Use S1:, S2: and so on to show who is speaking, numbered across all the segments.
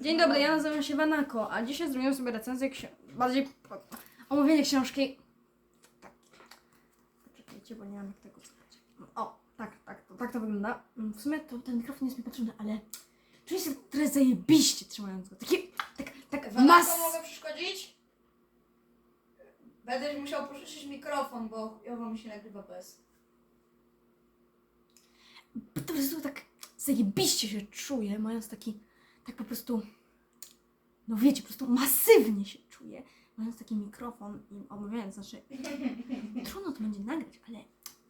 S1: Dzień dobry, ja nazywam się Wanako, a dzisiaj zrobimy sobie recenzję ksi- bardziej po- omówienie książki. Tak. Poczekajcie, bo nie mam jak tego. O, tak, tak, to, tak to wygląda. Mm, W sumie to ten mikrofon jest mi potrzebny, ale czuję się trochę zajebiście trzymając go. Taki, tak, tak
S2: Wanako
S1: mas...
S2: mogę przeszkodzić? Będę musiał pożyczyć mikrofon, bo chujowo mi się nagrywa bez.
S1: Po prostu tak zajebiście się czuję, mając taki, tak po prostu, no wiecie, po prostu masywnie się czuję, mając taki mikrofon i omawiając, znaczy, trudno to będzie nagrać, ale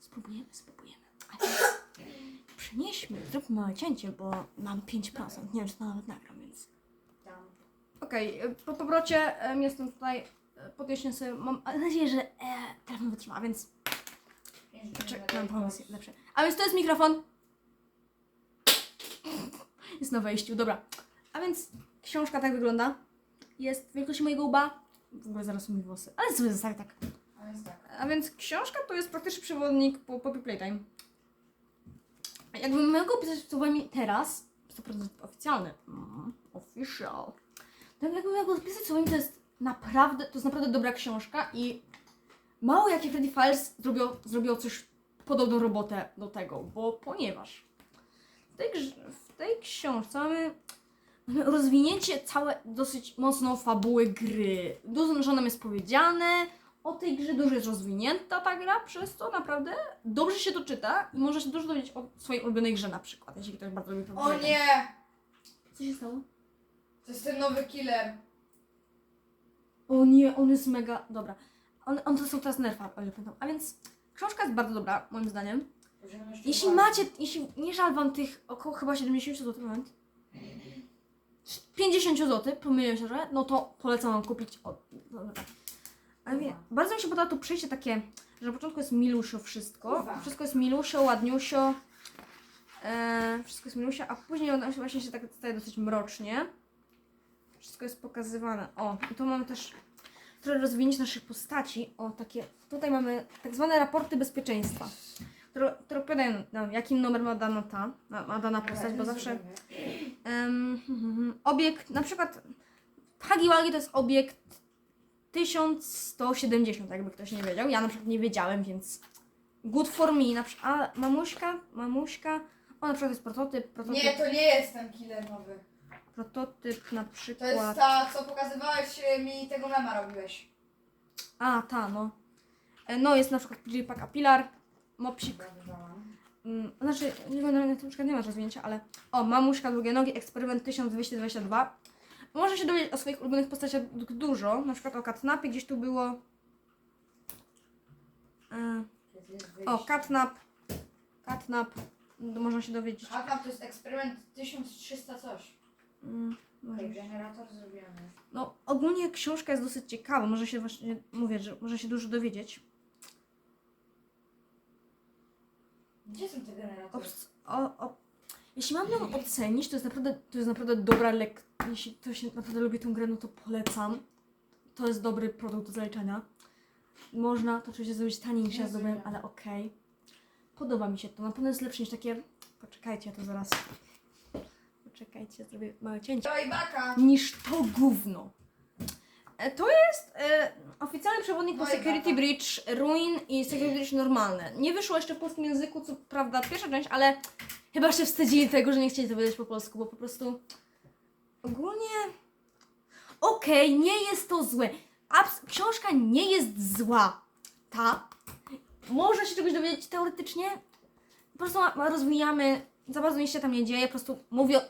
S1: spróbujemy, spróbujemy. Ale przenieśmy, zróbmy małe cięcie, bo mam 5%, nie wiem, czy to nawet nagram, więc... Okej, y, po powrocie em, jestem tutaj, e, podjaśnię sobie, mam nadzieję, że e, telefon wytrzyma, więc Czekaj, mam pomysł lepszy. A więc to jest mikrofon. Jest na wejściu, dobra. A więc książka tak wygląda. Jest wielkości mojego łba. W ogóle zaraz mi włosy. Ale sobie zostawię tak.
S2: A więc tak.
S1: A więc książka to jest praktyczny przewodnik po Poppy Playtime. Jakbym miał go pisać słowami teraz, 100% oficjalny, mm, official, to jakbym miał go pisać słowami, to jest naprawdę, to jest naprawdę dobra książka i mało jakie Freddy Files zrobił, zrobił coś podobną robotę do tego, bo ponieważ w tej, w tej książce mamy rozwinięcie całe dosyć mocno fabuły gry. Dużo nam jest powiedziane, o tej grze dużo jest rozwinięta ta gra, przez to naprawdę dobrze się to czyta i można się dużo dowiedzieć o swojej ulubionej grze na przykład, jeśli ktoś bardzo lubi
S2: O nie!
S1: Co się stało?
S2: To jest ten nowy killer.
S1: O nie, on jest mega... Dobra. On, on to są teraz nerfa, o ile pamiętam. A więc książka jest bardzo dobra, moim zdaniem. Jeśli macie, jeśli nie żal wam tych około chyba 70 zł, moment. 50 zł, pomyliłem się, że no to polecam wam kupić. O, dobra. Ale wie, bardzo mi się podoba to przejście takie, że na początku jest milusio wszystko.
S2: Kurwa.
S1: Wszystko jest milusio, ładniusio. E, wszystko jest milusio, a później ona się właśnie się tak staje dosyć mrocznie. Wszystko jest pokazywane. O, i tu mamy też trochę rozwinięcie naszych postaci. O, takie, tutaj mamy tak zwane raporty bezpieczeństwa które, które opowiadają nam, jaki numer ma dana ta, ma dana postać, bo zawsze em, obiekt, na przykład Hagi Wagi to jest obiekt 1170, jakby ktoś nie wiedział. Ja na przykład nie wiedziałem, więc good for me. Na przykład, a mamuśka, mamuśka, o na przykład jest prototyp, prototyp,
S2: Nie, to nie jest ten killer nowy.
S1: prototyp na
S2: To jest
S1: przykład.
S2: ta, co pokazywałeś e, mi tego mema robiłeś.
S1: A, ta, no. E, No, jest na przykład Paka Pilar, Mopsik, Mm, znaczy, nie wiem, na tym przykład nie ma rozwinięcia, ale o, mamuśka, długie nogi, eksperyment 1222. Można się dowiedzieć o swoich ulubionych postaciach dużo, na przykład o Katnapie, gdzieś tu było. E, o, Katnap, Katnap, można się dowiedzieć.
S2: Hakan to jest eksperyment 1300 coś.
S1: Mm, może-
S2: generator zrobiony.
S1: No, ogólnie książka jest dosyć ciekawa, można się właśnie, mówię, że można się dużo dowiedzieć.
S2: Gdzie są te generatory?
S1: Obs- o, o, jeśli mam ją ocenić, to jest naprawdę, to jest naprawdę dobra lek. Jeśli ktoś naprawdę lubi tę grę, no to polecam. To jest dobry produkt do zaliczenia. Można to oczywiście zrobić taniej niż ja zrobiłem, ale okej. Podoba mi się to. Na pewno jest lepsze niż takie. Poczekajcie, ja to zaraz. Poczekajcie, zrobię małe cięcie.
S2: To i baka!
S1: Niż to gówno. E, To jest e, oficjalny przewodnik po
S2: No i
S1: Security. Bridge Ruin i Security Bridge normalne. Nie wyszło jeszcze w polskim języku, co prawda pierwsza część, ale chyba się wstydzili tego, że nie chcieli to wydać po polsku, bo po prostu ogólnie okej, nie jest to złe. Abs- książka nie jest zła. Ta. Można się czegoś dowiedzieć teoretycznie. Po prostu ma- ma- rozwijamy, za bardzo nic się tam nie dzieje, po prostu mówią,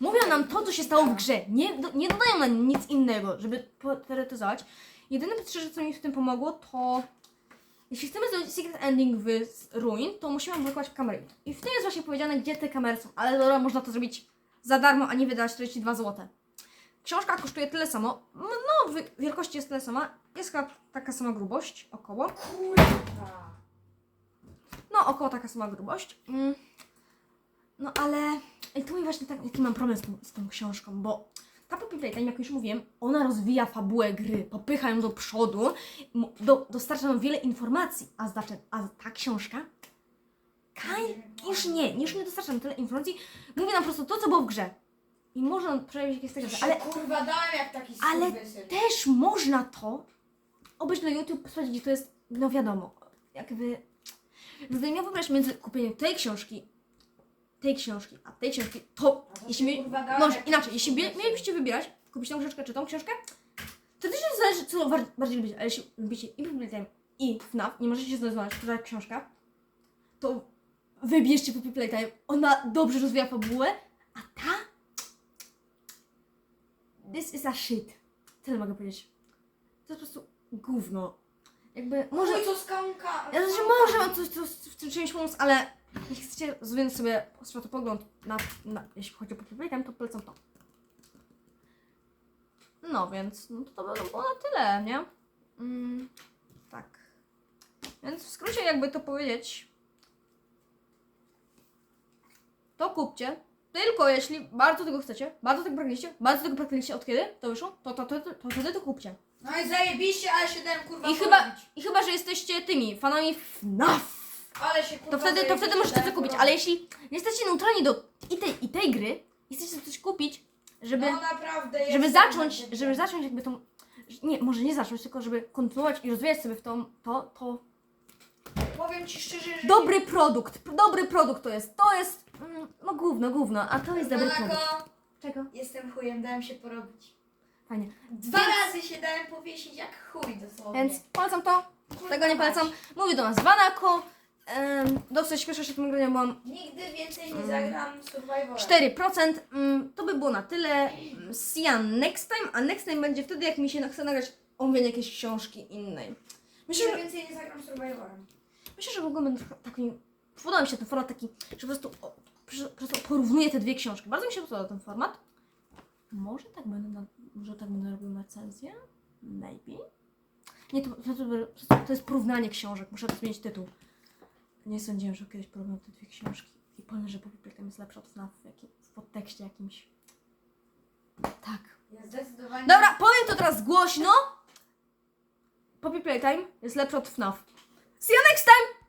S1: mówią nam to, co się stało w grze. Nie, do, nie dodają nam nic innego, żeby teoretyzować. Jedyne co mi w tym pomogło, to jeśli chcemy zrobić secret ending w Ruin, to musimy blokować kamery. I w tym jest właśnie powiedziane, gdzie te kamery są. Ale dobra, można to zrobić za darmo, a nie wydać 42 zł. Książka kosztuje tyle samo. No, no wi- wielkości jest tyle sama. Jest chyba taka sama grubość, około. No, około taka sama grubość. Mm. No ale i tu mi właśnie tak, jaki mam problem z tą, z tą książką, bo ta Poppy Playtime, jak już mówiłem, ona rozwija fabułę gry, popycha ją do przodu, do, dostarcza nam wiele informacji, a, znaczy, a ta książka Kaj, już nie, już nie dostarcza nam tyle informacji, mówi nam po prostu to, co było w grze. i można przejąć jakieś rzeczy,
S2: Ale
S1: ale
S2: kurwa dałem jak taki
S1: Ale
S2: skurwysyn.
S1: też można to obejść na YouTube, sprawdzić, gdzie to jest, no wiadomo, jakby gdybym miał wybrać między kupieniem tej książki, tej książki, a tej książki, to jeśli mi, może
S2: jak
S1: inaczej, jeśli
S2: skurwysyn.
S1: mielibyście wybierać, kupić tą książkę czy tą książkę, to też zależy, co bar- bardziej lubicie, ale jeśli lubicie i Puppy Playtime i FNAF, nie możecie się znaleźć, która książka, to wybierzcie Puppy Playtime, ona dobrze rozwija fabułę, a ta this is a shit. Tyle mogę powiedzieć. To jest po prostu gówno. Jakby, może...
S2: Co skałka.
S1: Ja znaczy może mam coś, coś w tym czymś pomóc, ale jeśli chcecie zwinąć sobie światopogląd na, na, jeśli chodzi o Playtime, to polecam to. No więc, no to, to by było na tyle, nie? Mm, tak. Więc w skrócie jakby to powiedzieć, to kupcie, tylko jeśli bardzo tego chcecie, bardzo tego pragniecie, bardzo tego pragniecie od kiedy to wyszło, to, to, to, to, to wtedy to kupcie.
S2: No i zajebiście, ale się dałem kurwa
S1: I chyba,
S2: porobić.
S1: I chyba, że jesteście tymi fanami FNAF,
S2: Ale się kurwa
S1: to wtedy, to
S2: zajebiście
S1: wtedy możecie to kupić, ale jeśli nie jesteście neutralni do i tej, i tej gry, i chcecie coś kupić, żeby,
S2: No naprawdę
S1: żeby zacząć, żeby zacząć jakby tą, nie, może nie zacząć, tylko żeby kontynuować i rozwijać sobie w tą, to, to
S2: Powiem ci szczerze, że...
S1: dobry produkt, dobry produkt to jest, to jest, mm, no gówno, gówno, a to jest dobry produkt. Czego?
S2: jestem chujem, dałem się porobić.
S1: Fajnie.
S2: Dwa
S1: Więc-
S2: razy się dałem powiesić jak chuj dosłownie.
S1: Więc polecam to, tego nie polecam. Mówi do nas Wanako, um, dosyć śpieszę się tym graniem, byłam
S2: Nigdy więcej nie zagram Survivora.
S1: 4%. Mm, to by było na tyle. Mm, See you next time, a next time będzie wtedy, jak mi się chce nagrać omówienie jakiejś książki innej. Myślę,
S2: Nigdy
S1: że,
S2: więcej nie zagram Survivorem.
S1: myślę, że w ogóle będę trochę taki. Podoba mi się ten format taki, że po prostu, o, po prostu porównuję te dwie książki. Bardzo mi się podoba ten format. Może tak będę, na, może tak będę robił recenzję? Maybe. Nie, to, to, to, to jest porównanie książek. Muszę zmienić tytuł. Nie sądziłem, że kiedyś porównam te dwie książki. I powiem, że Poppy Playtime jest lepsza od FNAF w, jakim, w podtekście jakimś. Tak.
S2: Ja zdecydowanie...
S1: Dobra, powiem to teraz głośno. Poppy Playtime jest lepsza od FNAF. See you next time!